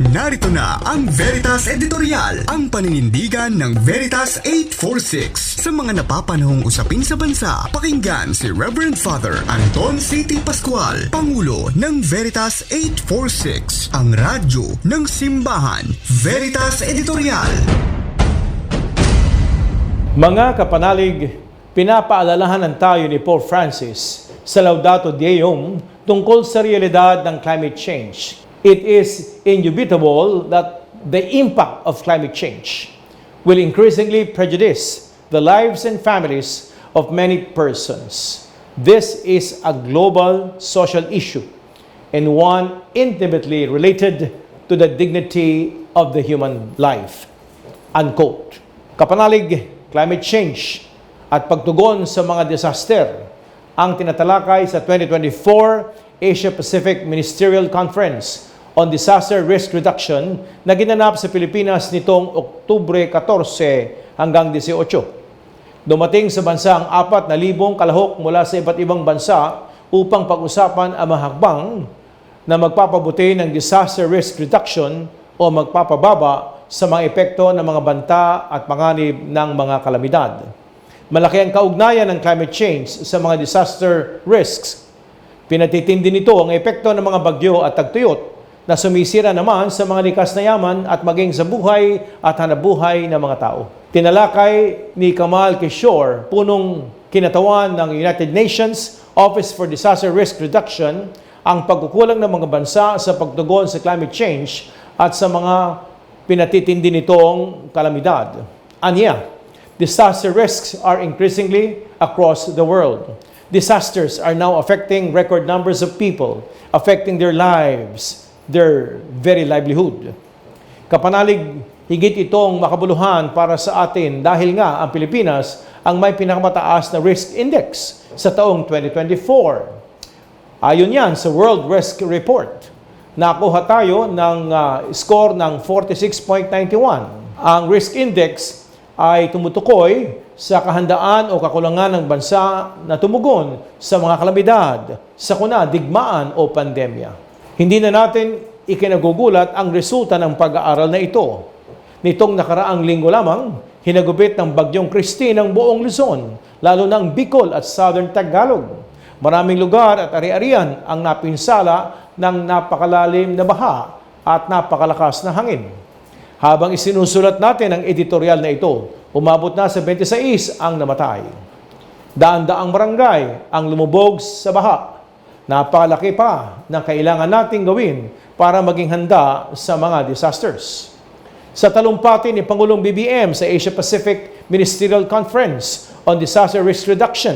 Narito na ang Veritas Editorial, ang paninindigan ng Veritas 846 sa mga napapanahong usapin sa bansa. Pakinggan si Reverend Father Anton C.T. Pascual, Pangulo ng Veritas 846, ang radyo ng simbahan. Veritas Editorial. Mga kapanalig, pinapaalalahanan tayo ni Pope Francis sa Laudato Deum tungkol sa realidad ng climate change. It is indubitable that the impact of climate change will increasingly prejudice the lives and families of many persons. This is a global social issue and one intimately related to the dignity of the human life. Unquote. Kapanalig, climate change at pagtugon sa mga disaster ang tinatalakay sa 2024 Asia-Pacific Ministerial Conference on Disaster Risk Reduction na ginanap sa Pilipinas nitong Oktubre 14 hanggang 18. Dumating sa bansa ang 4,000 kalahok mula sa iba't ibang bansa upang pag-usapan ang mga hakbang na magpapabuti ng disaster risk reduction o magpapababa sa mga epekto ng mga banta at panganib ng mga kalamidad. Malaki ang kaugnayan ng climate change sa mga disaster risks. Pinatitindi nito ang epekto ng mga bagyo at tagtuyot na sumisira naman sa mga likas na yaman at maging sa buhay at hanabuhay ng mga tao. Tinalakay ni Kamal Kishore, punong kinatawan ng United Nations Office for Disaster Risk Reduction, ang pagkukulang ng mga bansa sa pagtugon sa climate change at sa mga pinatitindi nitong kalamidad. Anya, disaster risks are increasingly across the world. Disasters are now affecting record numbers of people, affecting their lives, their very livelihood. Kapanalig, higit itong makabuluhan para sa atin dahil nga ang Pilipinas ang may pinakamataas na risk index sa taong 2024. Ayon yan sa World Risk Report, nakuha tayo ng uh, score ng 46.91. Ang risk index ay tumutukoy sa kahandaan o kakulangan ng bansa na tumugon sa mga kalamidad, sakuna, digmaan o pandemya. Hindi na natin ikinagugulat ang resulta ng pag-aaral na ito. Nitong nakaraang linggo lamang, hinagupit ng bagyong Christine ang buong Luzon, lalo ang Bicol at Southern Tagalog. Maraming lugar at ari-arian ang napinsala ng napakalalim na baha at napakalakas na hangin. Habang isinusulat natin ang editorial na ito, umabot na sa 26 ang namatay. Daan-daang barangay ang lumubog sa baha. Napakalaki pa ng kailangan nating gawin para maging handa sa mga disasters. Sa talumpati ni Pangulong BBM sa Asia Pacific Ministerial Conference on Disaster Risk Reduction,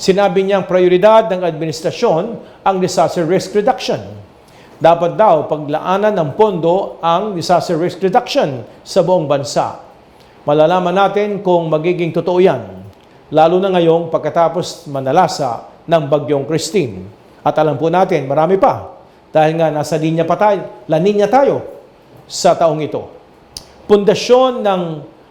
sinabi niyang prioridad ng administrasyon ang disaster risk reduction dapat daw paglaanan ng pondo ang disaster risk reduction sa buong bansa. Malalaman natin kung magiging totoo yan, lalo na ngayong pagkatapos manalasa ng bagyong Christine. At alam po natin, marami pa, dahil nga nasa linya pa tayo, laninya tayo sa taong ito. Pundasyon ng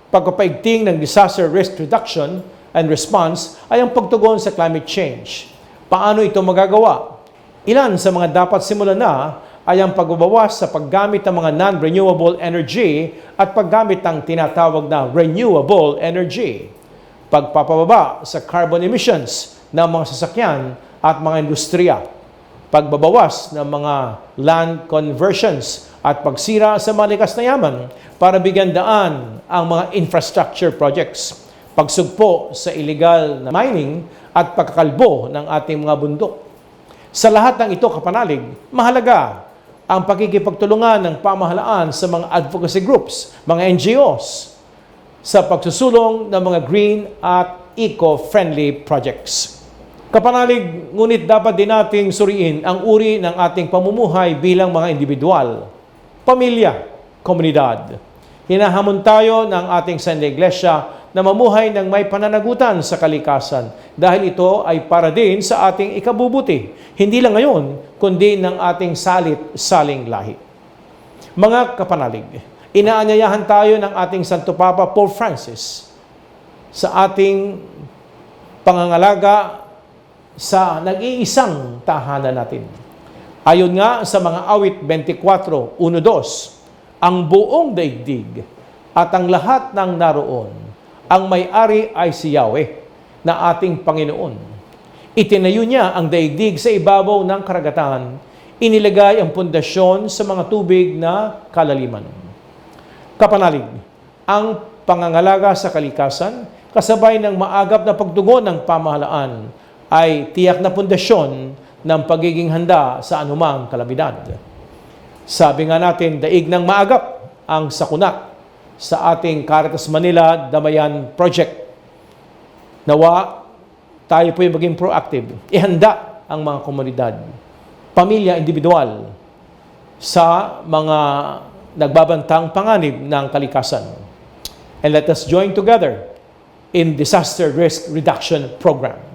pagpapaigting ng disaster risk reduction and response ay ang pagtugon sa climate change. Paano ito magagawa? Ilan sa mga dapat simulan na ay ang pagbabawas sa paggamit ng mga non-renewable energy at paggamit ng tinatawag na renewable energy. Pagpapababa sa carbon emissions ng mga sasakyan at mga industriya. Pagbabawas ng mga land conversions at pagsira sa mga likas na yaman para bigyan daan ang mga infrastructure projects. Pagsugpo sa illegal na mining at pagkakalbo ng ating mga bundok sa lahat ng ito, kapanalig, mahalaga ang pagkikipagtulungan ng pamahalaan sa mga advocacy groups, mga NGOs, sa pagsusulong ng mga green at eco-friendly projects. Kapanalig, ngunit dapat din nating suriin ang uri ng ating pamumuhay bilang mga individual, pamilya, komunidad. Hinahamon tayo ng ating Sunday Iglesia na mamuhay ng may pananagutan sa kalikasan dahil ito ay para din sa ating ikabubuti, hindi lang ngayon, kundi ng ating salit-saling lahi. Mga kapanalig, inaanyayahan tayo ng ating Santo Papa Pope Francis sa ating pangangalaga sa nag-iisang tahanan natin. Ayon nga sa mga awit 24, 1-2, ang buong daigdig at ang lahat ng naroon, ang may-ari ay si Yahweh na ating Panginoon. Itinayo niya ang daigdig sa ibabaw ng karagatan, inilagay ang pundasyon sa mga tubig na kalaliman. Kapanalig, ang pangangalaga sa kalikasan, kasabay ng maagap na pagtugon ng pamahalaan, ay tiyak na pundasyon ng pagiging handa sa anumang kalamidad. Sabi nga natin, daig ng maagap ang sakuna sa ating Caritas Manila Damayan Project. Nawa, tayo po yung maging proactive. Ihanda ang mga komunidad, pamilya, individual sa mga nagbabantang panganib ng kalikasan. And let us join together in Disaster Risk Reduction Program.